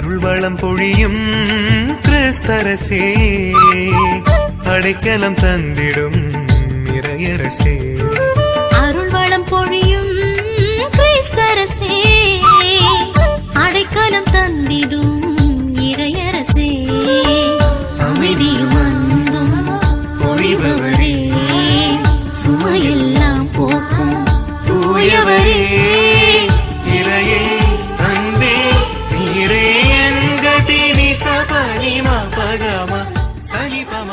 அருள் வளம் பொழியும் கிறிஸ்தரசே. அடைக்கலம் தந்திடும் இறையரசே. அருள் வளம் பொழியும் கிறிஸ்தரசே. அடைக்கலம் தந்திடும் இறையரசே. அமைதியும் அன்பும் பொழிபவரே. சுமையெல்லாம் போக்கும் தூயவரே. పని మా పగమ సని పమ